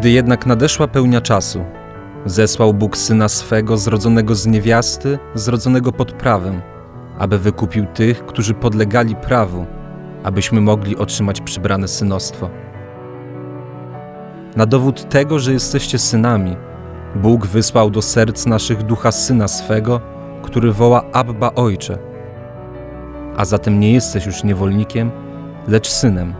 Gdy jednak nadeszła pełnia czasu, zesłał Bóg syna swego, zrodzonego z niewiasty, zrodzonego pod prawem, aby wykupił tych, którzy podlegali prawu, abyśmy mogli otrzymać przybrane synostwo. Na dowód tego, że jesteście synami, Bóg wysłał do serc naszych ducha syna swego, który woła Abba Ojcze. A zatem nie jesteś już niewolnikiem, lecz synem.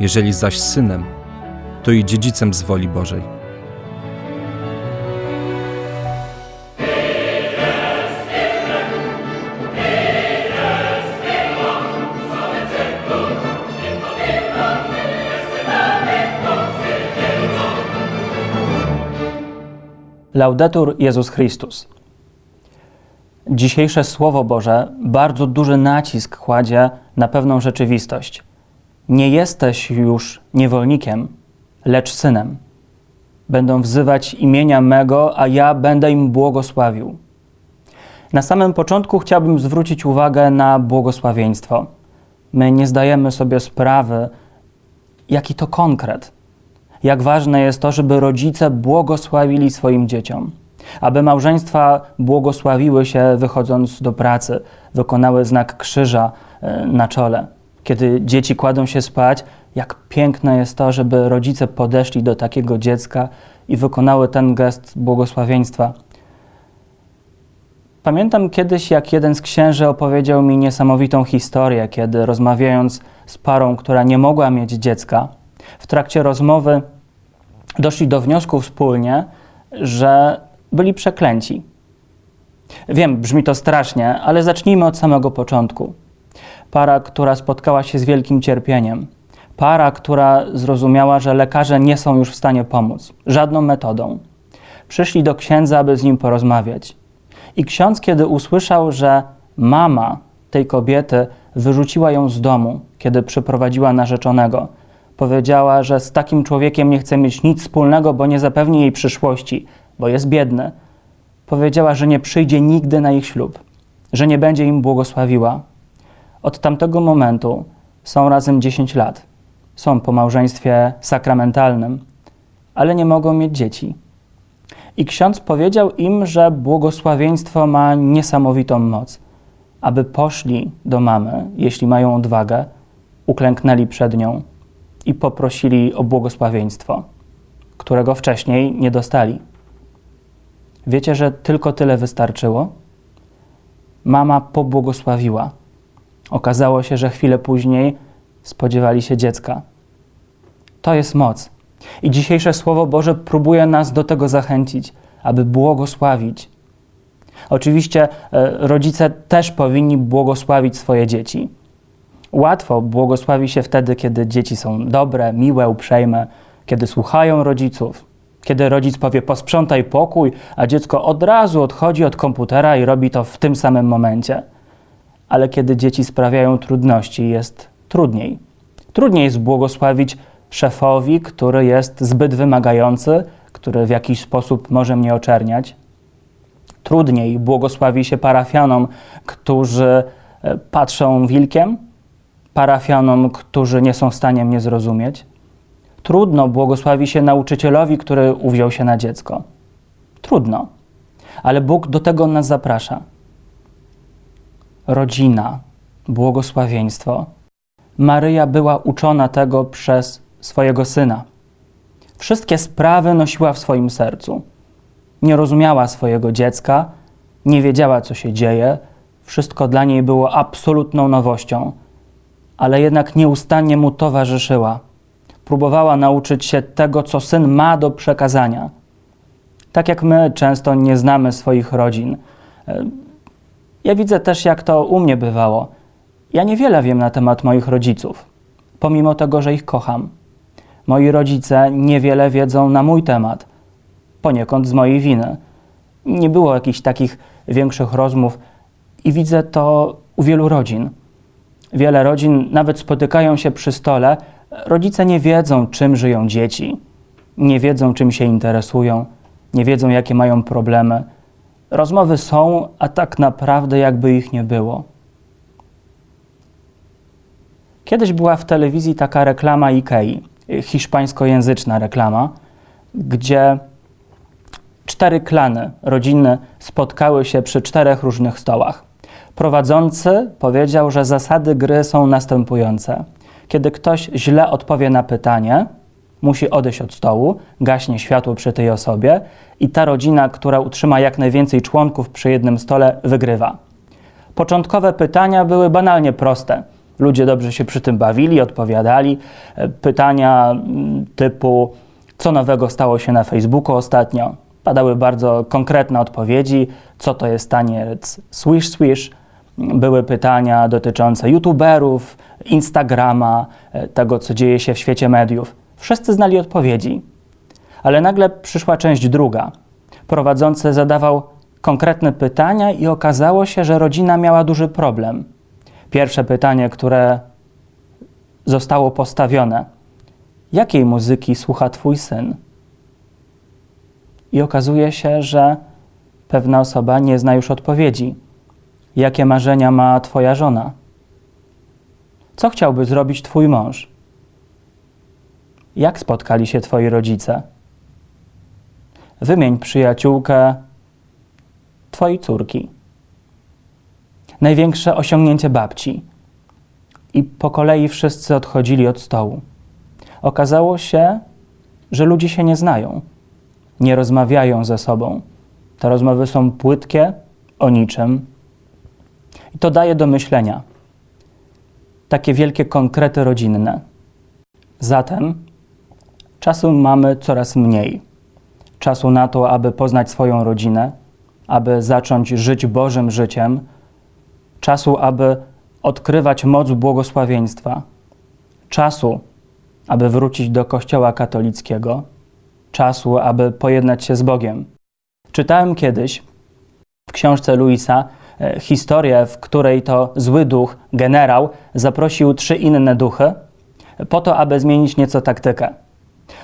Jeżeli zaś synem, to i dziedzicem z woli Bożej. Laudetur Jezus Chrystus. Dzisiejsze Słowo Boże bardzo duży nacisk kładzie na pewną rzeczywistość. Nie jesteś już niewolnikiem, lecz synem. Będą wzywać imienia mego, a ja będę im błogosławił. Na samym początku chciałbym zwrócić uwagę na błogosławieństwo. My nie zdajemy sobie sprawy, jaki to konkret jak ważne jest to, żeby rodzice błogosławili swoim dzieciom, aby małżeństwa błogosławiły się wychodząc do pracy, wykonały znak krzyża e, na czole. Kiedy dzieci kładą się spać, jak piękne jest to, żeby rodzice podeszli do takiego dziecka i wykonały ten gest błogosławieństwa. Pamiętam kiedyś, jak jeden z księży opowiedział mi niesamowitą historię, kiedy rozmawiając z parą, która nie mogła mieć dziecka, w trakcie rozmowy doszli do wniosku wspólnie, że byli przeklęci. Wiem, brzmi to strasznie, ale zacznijmy od samego początku. Para, która spotkała się z wielkim cierpieniem. Para, która zrozumiała, że lekarze nie są już w stanie pomóc żadną metodą. Przyszli do księdza, aby z nim porozmawiać. I ksiądz, kiedy usłyszał, że mama tej kobiety wyrzuciła ją z domu, kiedy przyprowadziła narzeczonego, Powiedziała, że z takim człowiekiem nie chce mieć nic wspólnego, bo nie zapewni jej przyszłości, bo jest biedny. Powiedziała, że nie przyjdzie nigdy na ich ślub, że nie będzie im błogosławiła. Od tamtego momentu są razem 10 lat. Są po małżeństwie sakramentalnym, ale nie mogą mieć dzieci. I ksiądz powiedział im, że błogosławieństwo ma niesamowitą moc, aby poszli do mamy, jeśli mają odwagę, uklęknęli przed nią i poprosili o błogosławieństwo, którego wcześniej nie dostali. Wiecie, że tylko tyle wystarczyło? Mama pobłogosławiła. Okazało się, że chwilę później spodziewali się dziecka. To jest moc. I dzisiejsze Słowo Boże próbuje nas do tego zachęcić, aby błogosławić. Oczywiście e, rodzice też powinni błogosławić swoje dzieci. Łatwo błogosławi się wtedy, kiedy dzieci są dobre, miłe, uprzejme, kiedy słuchają rodziców, kiedy rodzic powie posprzątaj pokój, a dziecko od razu odchodzi od komputera i robi to w tym samym momencie. Ale kiedy dzieci sprawiają trudności, jest trudniej. Trudniej jest błogosławić szefowi, który jest zbyt wymagający, który w jakiś sposób może mnie oczerniać. Trudniej błogosławi się parafianom, którzy e, patrzą wilkiem, parafianom, którzy nie są w stanie mnie zrozumieć. Trudno błogosławi się nauczycielowi, który uwziął się na dziecko. Trudno, ale Bóg do tego nas zaprasza. Rodzina, błogosławieństwo. Maryja była uczona tego przez swojego syna. Wszystkie sprawy nosiła w swoim sercu. Nie rozumiała swojego dziecka, nie wiedziała, co się dzieje. Wszystko dla niej było absolutną nowością ale jednak nieustannie mu towarzyszyła. Próbowała nauczyć się tego, co syn ma do przekazania. Tak jak my często nie znamy swoich rodzin. E, ja widzę też, jak to u mnie bywało. Ja niewiele wiem na temat moich rodziców, pomimo tego, że ich kocham. Moi rodzice niewiele wiedzą na mój temat, poniekąd z mojej winy. Nie było jakichś takich większych rozmów i widzę to u wielu rodzin. Wiele rodzin nawet spotykają się przy stole. Rodzice nie wiedzą, czym żyją dzieci, nie wiedzą, czym się interesują, nie wiedzą, jakie mają problemy. Rozmowy są, a tak naprawdę jakby ich nie było. Kiedyś była w telewizji taka reklama Ikei, hiszpańskojęzyczna reklama. gdzie cztery klany rodzinne spotkały się przy czterech różnych stołach. Prowadzący powiedział, że zasady gry są następujące. Kiedy ktoś źle odpowie na pytanie, musi odejść od stołu, gaśnie światło przy tej osobie i ta rodzina, która utrzyma jak najwięcej członków przy jednym stole, wygrywa. Początkowe pytania były banalnie proste. Ludzie dobrze się przy tym bawili, odpowiadali. E, Pytania mm, typu, co nowego stało się na Facebooku ostatnio? Padały bardzo konkretne odpowiedzi, co to jest taniec swish swish. Były pytania dotyczące youtuberów, Instagrama, e, tego co dzieje się w świecie mediów. Wszyscy znali odpowiedzi. Ale nagle przyszła część druga. Prowadzący zadawał konkretne pytania i okazało się, że rodzina miała duży problem. Pierwsze pytanie, które zostało postawione: Jakiej muzyki słucha Twój syn? I okazuje się, że pewna osoba nie zna już odpowiedzi. Jakie marzenia ma Twoja żona? Co chciałby zrobić Twój mąż? Jak spotkali się Twoi rodzice? Wymień przyjaciółkę Twojej córki. Największe osiągnięcie babci. I po kolei wszyscy odchodzili od stołu. Okazało się, że ludzie się nie znają, nie rozmawiają ze sobą. Te rozmowy są płytkie, o niczym. I to daje do myślenia. Takie wielkie konkrety rodzinne. Zatem czasu mamy coraz mniej. Czasu na to, aby poznać swoją rodzinę, aby zacząć żyć Bożym życiem, czasu, aby odkrywać moc błogosławieństwa, czasu, aby wrócić do Kościoła katolickiego, czasu, aby pojednać się z Bogiem. Czytałem kiedyś w książce Luisa e, historię, w której to zły duch, generał, zaprosił trzy inne duchy po to, aby zmienić nieco taktykę.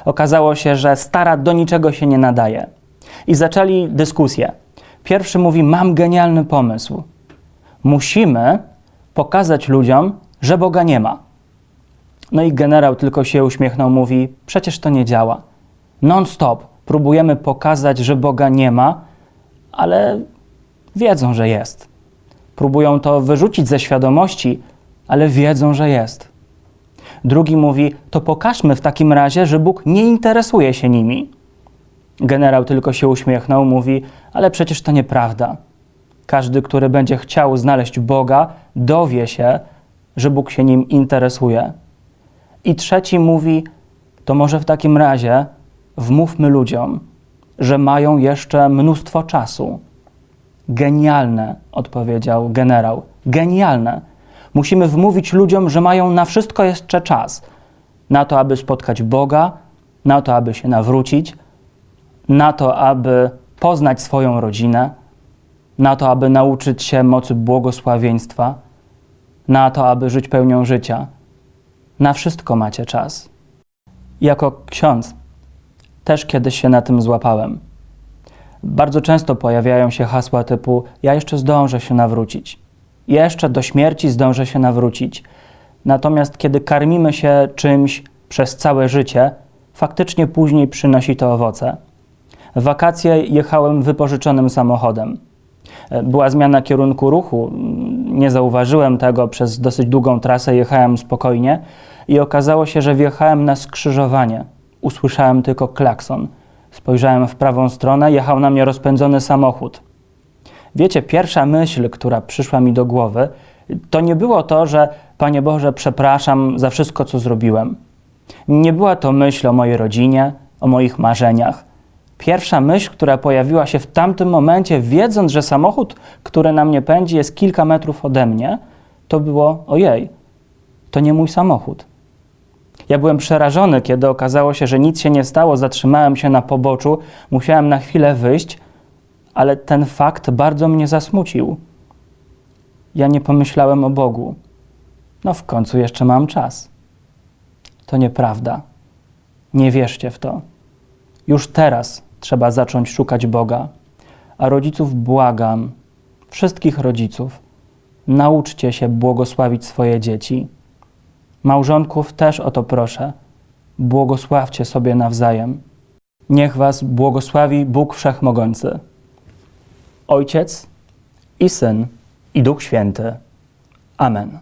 Okazało się, że stara do niczego się nie nadaje. I zaczęli dyskusję. Pierwszy mówi: Mam genialny pomysł. Musimy pokazać ludziom, że Boga nie ma. No i generał tylko się uśmiechnął, mówi: Przecież to nie działa. Non-stop próbujemy pokazać, że Boga nie ma, ale wiedzą, że jest. Próbują to wyrzucić ze świadomości, ale wiedzą, że jest. Drugi mówi: To pokażmy w takim razie, że Bóg nie interesuje się nimi. Generał tylko się uśmiechnął, mówi: Ale przecież to nieprawda. Każdy, który będzie chciał znaleźć Boga, dowie się, że Bóg się nim interesuje. I trzeci mówi: To może w takim razie wmówmy ludziom, że mają jeszcze mnóstwo czasu. Genialne, odpowiedział generał. Genialne. Musimy wmówić ludziom, że mają na wszystko jeszcze czas. Na to, aby spotkać Boga, na to, aby się nawrócić, na to, aby poznać swoją rodzinę, na to, aby nauczyć się mocy błogosławieństwa, na to, aby żyć pełnią życia. Na wszystko macie czas. Jako ksiądz też kiedyś się na tym złapałem. Bardzo często pojawiają się hasła typu: Ja jeszcze zdążę się nawrócić, jeszcze do śmierci zdążę się nawrócić. Natomiast kiedy karmimy się czymś przez całe życie, faktycznie później przynosi to owoce. W wakacje jechałem wypożyczonym samochodem. Była zmiana kierunku ruchu, nie zauważyłem tego przez dosyć długą trasę, jechałem spokojnie i okazało się, że wjechałem na skrzyżowanie. Usłyszałem tylko klakson. Spojrzałem w prawą stronę, jechał na mnie rozpędzony samochód. Wiecie, pierwsza myśl, która przyszła mi do głowy, to nie było to, że Panie Boże, przepraszam za wszystko, co zrobiłem. Nie była to myśl o mojej rodzinie, o moich marzeniach. Pierwsza myśl, która pojawiła się w tamtym momencie, wiedząc, że samochód, który na mnie pędzi, jest kilka metrów ode mnie, to było: ojej, to nie mój samochód. Ja byłem przerażony, kiedy okazało się, że nic się nie stało, zatrzymałem się na poboczu, musiałem na chwilę wyjść, ale ten fakt bardzo mnie zasmucił. Ja nie pomyślałem o Bogu. No, w końcu jeszcze mam czas. To nieprawda. Nie wierzcie w to. Już teraz trzeba zacząć szukać Boga. A rodziców błagam, wszystkich rodziców, nauczcie się błogosławić swoje dzieci. Małżonków też o to proszę. Błogosławcie sobie nawzajem. Niech Was błogosławi Bóg Wszechmogący, Ojciec i Syn i Duch Święty. Amen.